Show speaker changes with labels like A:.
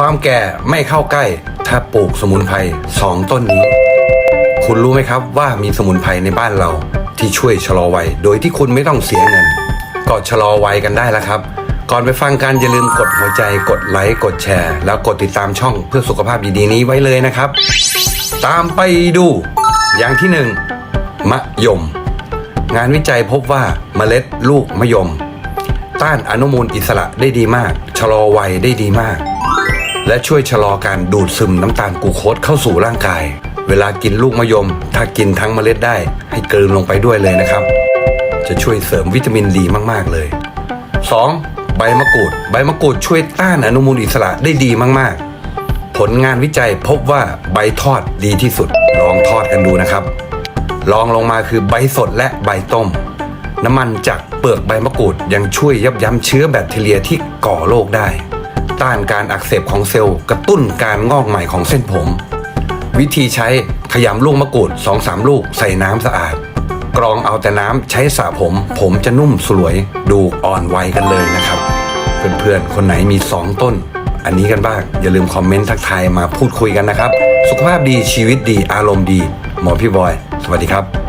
A: ความแก่ไม่เข้าใกล้ ถ้าปลูกสมุนไพรสองต้นนี้ คุณรู้ไหมครับว่ามีสมุนไพรในบ้านเรา ที่ช่วยชะลอวัยโดยที่คุณไม่ต้องเสียเงินก็ชะลอวัยกันได้แล้วครับ ก่อนไปฟังกันอย่าลืมกดหัวใจกดไลค์กดแชร์ แล้วกดติดตามช่องเพื่อสุขภาพดีๆนี้ไว้เลยนะครับ ตามไปดู อย่างที่หนึ่งมะยม งานวิจัยพบว่าเมล็ดลูกมะยม ต้านอนุมูลอิสระได้ดีมาก ชะลอวัยได้ดีมาก และช่วยชะลอการดูดซึมน้ำตาลกูโคสเข้าสู่ร่างกาย เวลากินลูกมะยม ถ้ากินทั้งเมล็ดได้ ให้กลืนลงไปด้วยเลยนะครับ จะช่วยเสริมวิตามินดีมากๆเลย 2. ใบมะกรูด ใบมะกรูดช่วยต้านอนุมูลอิสระได้ดีมากๆ ผลงานวิจัยพบว่าใบทอดดีที่สุด ลองทอดกันดูนะครับ ลองลงมาคือใบสดและใบต้มน้ำมันจากเปลือกใบมะกรูดยังช่วยยับยั้งเชื้อแบคทีเรียที่ก่อโรคได้ ต้านการอักเสบของเซลล์กระตุ้นการงอกใหม่ของเส้นผม วิธีใช้ขยำลูกมะกรูด2-3 ลูกใส่น้ำสะอาด กรองเอาแต่น้ำใช้สระผม ผมจะนุ่มสลวยดูอ่อนวัยกันเลยนะครับ เพื่อนๆ คนไหนมี 2 ต้น อันนี้กันบ้าง อย่าลืมคอมเมนต์ทักทายมาพูดคุยกันนะครับ สุขภาพดีชีวิตดีอารมณ์ดี หมอพี่บอย สวัสดีครับ